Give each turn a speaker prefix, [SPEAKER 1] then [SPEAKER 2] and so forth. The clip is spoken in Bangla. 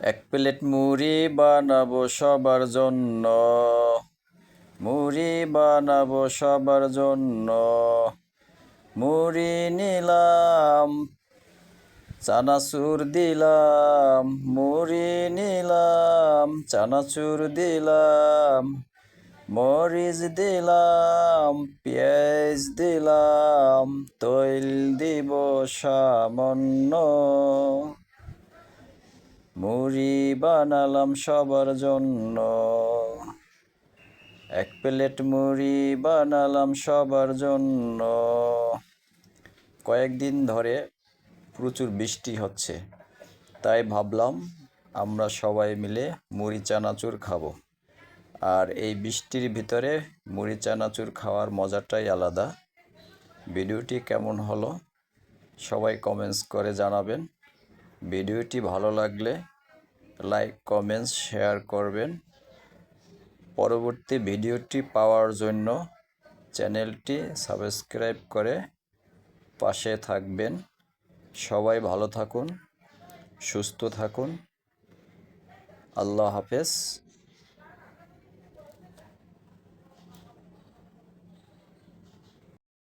[SPEAKER 1] এক প্লেট মুড়ি বানাবো সবার জন্য। মুড়ি বানাবো সবার জন্য। মুড়ি নিলাম, চানাচুর দিলাম। মুড়ি নিলাম, চানাচুর দিলাম। মরিচ দিলাম, পেঁয়াজ দিলাম, তৈল দিব সামান্য। মুড়ি বানালাম সবার জন্য। এক প্লেট মুড়ি বানালাম সবার জন্য। কয়েকদিন ধরে প্রচুর বৃষ্টি হচ্ছে, তাই ভাবলাম আমরা সবাই মিলে মুড়ি চানাচুর খাব। আর এই বৃষ্টির ভিতরে মুড়ি চানাচুর খাওয়ার মজাটাই আলাদা। ভিডিওটি কেমন হলো সবাই কমেন্টস করে জানাবেন। ভিডিওটি ভালো লাগলে লাইক, কমেন্টস, শেয়ার করবেন। পরবর্তী ভিডিওটি পাওয়ার জন্য চ্যানেলটি সাবস্ক্রাইব করে পাশে থাকবেন। সবাই ভালো থাকুন, সুস্থ থাকুন। আল্লাহ হাফেজ।